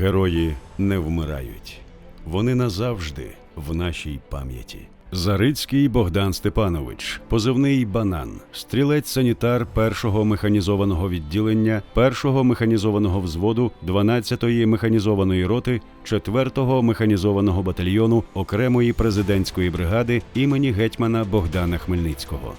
Герої не вмирають. Вони назавжди в нашій пам'яті. Зарицький Богдан Степанович, позивний банан, стрілець-санітар першого механізованого відділення, першого механізованого взводу 12-ї механізованої роти, 4-го механізованого батальйону окремої президентської бригади імені гетьмана Богдана Хмельницького.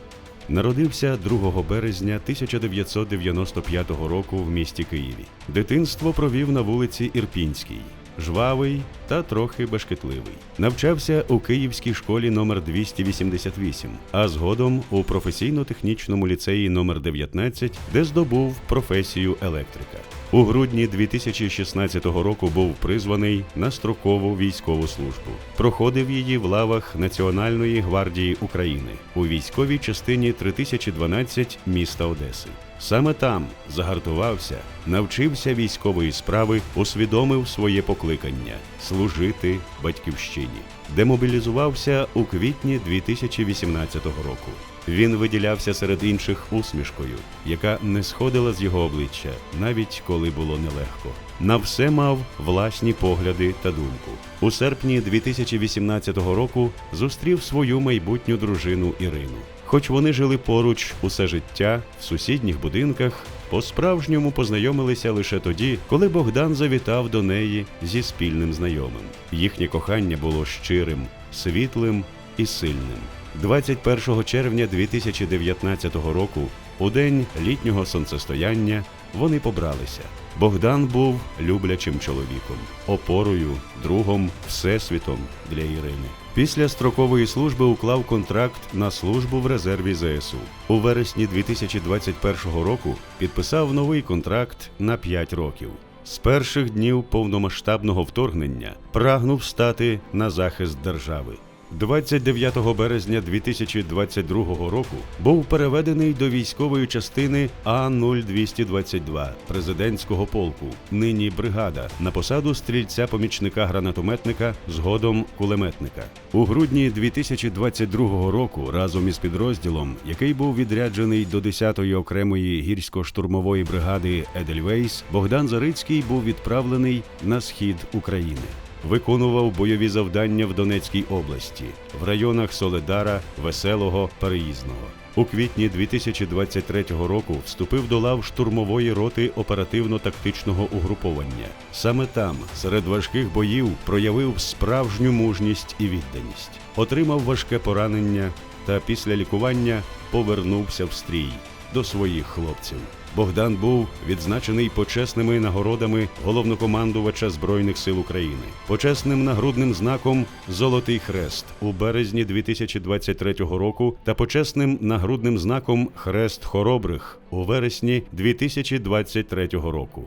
Народився 2 березня 1995 року в місті Києві. Дитинство провів на вулиці Ірпінській. Жвавий та трохи бешкетливий. Навчався у Київській школі номер 288, а згодом у професійно-технічному ліцеї номер 19, де здобув професію електрика. У грудні 2016 року був призваний на строкову військову службу. Проходив її в лавах Національної гвардії України у військовій частині 3012 міста Одеси. Саме там загартувався, навчився військової справи, усвідомив своє покликання служити батьківщині. Демобілізувався у квітні 2018 року. Він виділявся серед інших усмішкою, яка не сходила з його обличчя, навіть коли було нелегко. На все мав власні погляди та думку. У серпні 2018 року зустрів свою майбутню дружину Ірину. Хоч вони жили поруч усе життя в сусідніх будинках, по-справжньому познайомилися лише тоді, коли Богдан завітав до неї зі спільним знайомим. Їхнє кохання було щирим, світлим і сильним. 21 червня 2019 року, у день літнього сонцестояння, вони побралися. Богдан був люблячим чоловіком, опорою, другом, всесвітом для Ірини. Після строкової служби уклав контракт на службу в резерві ЗСУ. У вересні 2021 року підписав новий контракт на 5 років. З перших днів повномасштабного вторгнення прагнув стати на захист держави. 29 березня 2022 року був переведений до військової частини А-0222 президентського полку, нині бригада, на посаду стрільця-помічника гранатометника, згодом кулеметника. У грудні 2022 року разом із підрозділом, який був відряджений до 10-ї окремої гірсько-штурмової бригади Едельвейс, Богдан Зарицький був відправлений на схід України. Виконував бойові завдання в Донецькій області, в районах Соледара, Веселого, Переїзного. У квітні 2023 року вступив до лав штурмової роти оперативно-тактичного угруповання. Саме там, серед важких боїв, проявив справжню мужність і відданість. Отримав важке поранення та після лікування повернувся в стрій до своїх хлопців. Богдан був відзначений почесними нагородами головнокомандувача Збройних сил України, почесним нагрудним знаком Золотий Хрест у березні 2023 року та почесним нагрудним знаком Хрест Хоробрих у вересні 2023 року.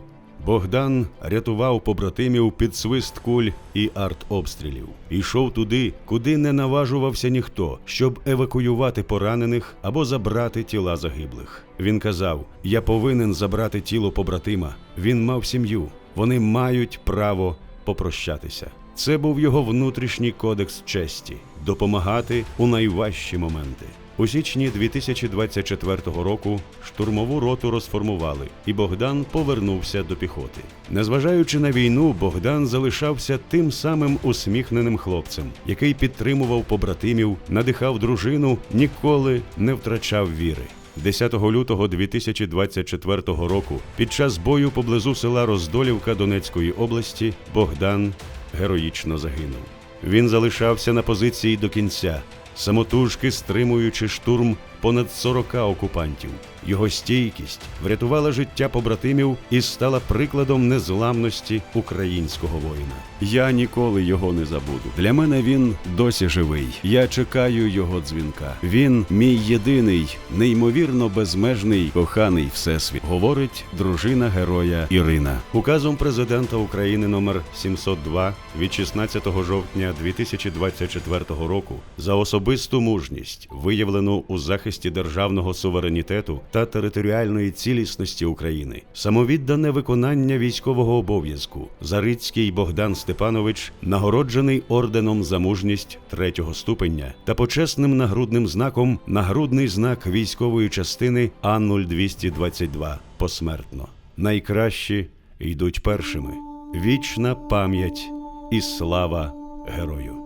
Богдан рятував побратимів під свист куль і артобстрілів. Ішов туди, куди не наважувався ніхто, щоб евакуювати поранених або забрати тіла загиблих. Він казав: Я повинен забрати тіло побратима. Він мав сім'ю. Вони мають право попрощатися. Це був його внутрішній кодекс честі допомагати у найважчі моменти. У січні 2024 року штурмову роту розформували, і Богдан повернувся до піхоти. Незважаючи на війну, Богдан залишався тим самим усміхненим хлопцем, який підтримував побратимів, надихав дружину, ніколи не втрачав віри. 10 лютого 2024 року під час бою поблизу села Роздолівка Донецької області Богдан героїчно загинув. Він залишався на позиції до кінця, самотужки стримуючи штурм понад 40 окупантів. Його стійкість врятувала життя побратимів і стала прикладом незламності українського воїна. Я ніколи його не забуду. Для мене він досі живий. Я чекаю його дзвінка. Він мій єдиний, неймовірно безмежний коханий всесвіт, говорить дружина героя Ірина. Указом президента України номер 702 від 16 жовтня 2024 року за особисту мужність, виявлену у захисті державного суверенітету та територіальної цілісності України, самовіддане виконання військового обов'язку. Зарицький Богдан Степанович нагороджений орденом за мужність третього ступеня та почесним нагрудним знаком нагрудний знак військової частини А-0222 посмертно. Найкращі йдуть першими. Вічна пам'ять і слава герою.